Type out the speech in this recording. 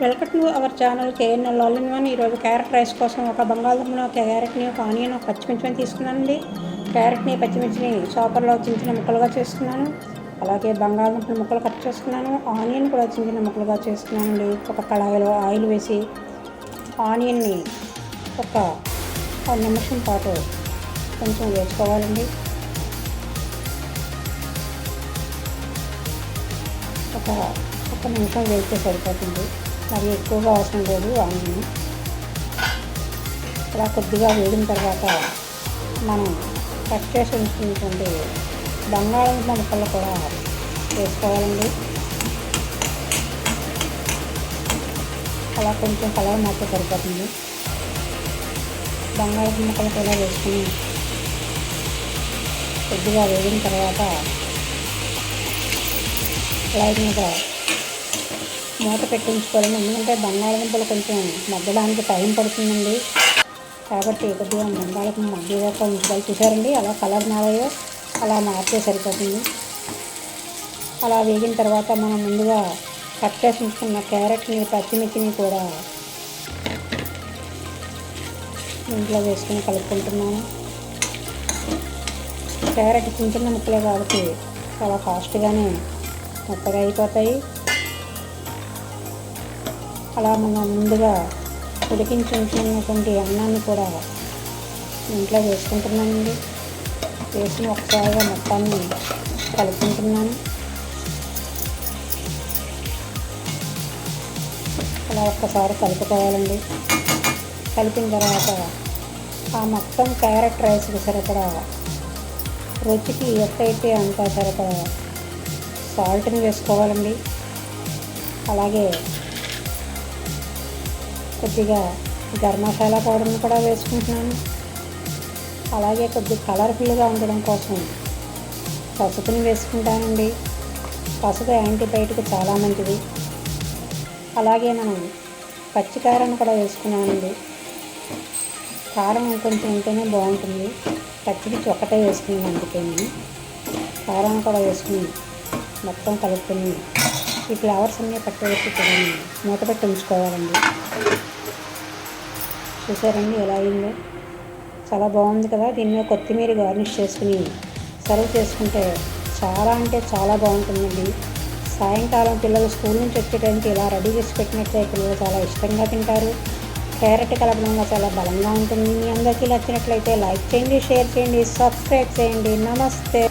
Welcome to our channel KNL all in one. ఈరోజు carrot rice కోసం ఒక బంగాళదుంపను ఒక క్యారెట్ని ఒక ఆనియన్ ఒక పచ్చిమిర్చిని తీసుకున్నానండి. క్యారెట్ని పచ్చిమిర్చిని చాపర్లో చిన్న చిన్న ముక్కలుగా చేసుకున్నాను అలాగే బంగాళదుంపని ముక్కలు కట్ చేసుకున్నాను. ఆనియన్ కూడా చిన్న చిన్న ముక్కలుగా చేసుకున్నానండి ఒక కళాయిలో ఆయిల్ వేసి ఆనియన్ని ఒక నిమిషం పాటు కొంచెం వేసుకోవాలండి. ఒక ఒక నిమిషం వేస్తే సరిపోతుంది. మరి ఎక్కువగా అవసరం లేదు ఆనియన్ ఇలా కొద్దిగా వేడిన తర్వాత మనం కట్ చేసి ఉంచుకున్నటువంటి బంగాళదుంప ముక్కలు కూడా వేసుకోవాలండి. అలా కొంచెం కలర్ మాత్రం సరిపోతుంది. బంగాళదుంప ముక్కలు కూడా వేసుకుని కొద్దిగా వేడిన తర్వాత లైట్ మీద మూత పెట్టించుకోవాలండి ఎందుకంటే బంగాళదుంపలు కొంచెం మగ్గడానికి టైం పడుతుందండి. కాబట్టి కొద్దిగా బంగాళకు మగ్గేదాకా ఉంచుకోవాలి. చూసారండి? అలా కలర్ మారాయో అలా మార్చే సరిపోతుంది. అలా వేగిన తర్వాత మనం ముందుగా కట్ చేసి ఉంచుకున్న క్యారెట్ని పచ్చిమిర్చిని కూడా ఇంట్లో వేసుకుని కలుపుకుంటున్నాను క్యారెట్ చిన్న చిన్న ముక్కలే కాబట్టి చాలా ఫాస్ట్గానే మెత్తగా అయిపోతాయి. అలా మనం ముందుగా ఉడికించి ఉంచినటువంటి అన్నాన్ని కూడా ఇంట్లో వేసుకుంటున్నానండి. వేసి ఒకసారిగా మొత్తాన్ని కలుపుకుంటున్నాను. అలా ఒక్కసారి కలుపుకోవాలండి. కలిపిన తర్వాత ఆ మొత్తం క్యారెట్ రైస్కి సరిపడా రుచికి ఎక్కడైతే అంత సరిపడా సాల్ట్ని వేసుకోవాలండి. అలాగే కొద్దిగా గరం మసాలా పౌడర్ని కూడా వేసుకుంటున్నాను. అలాగే కొద్దిగా కలర్ఫుల్గా ఉండడం కోసం పసుపుని వేసుకుంటానండి. పసుపు యాంటీబయాటిక్ చాలా మంచిది. అలాగే మనం పచ్చికారాన్ని కూడా వేసుకున్నానండి కారం కొంచెం ఉంటేనే బాగుంటుంది. పచ్చిమిర్చి ఒక్కటే వేసుకున్నాను అందుకే నేను కారం కూడా వేసుకుని మొత్తం కలుపుకొని ఈ ఫ్లవర్స్ అన్నీ పట్టేసి కూడా మూత పెట్టి ఉంచుకోవాలండి. చూసారండి ఎలా అయిందో? చాలా బాగుంది కదా. దీని కొత్తిమీర గార్నిష్ చేసుకుని సర్వ్ చేసుకుంటే చాలా అంటే చాలా బాగుంటుందండి. సాయంకాలం పిల్లలు స్కూల్ నుంచి వచ్చే టైంకి ఇలా రెడీ చేసి పెట్టినట్లయితే పిల్లలు చాలా ఇష్టంగా తింటారు. క్యారెట్ కలపడం వల్ల చాలా బలంగా ఉంటుంది. మీ అందరికీ నచ్చినట్లయితే లైక్ చేయండి షేర్ చేయండి సబ్స్క్రైబ్ చేయండి. నమస్తే.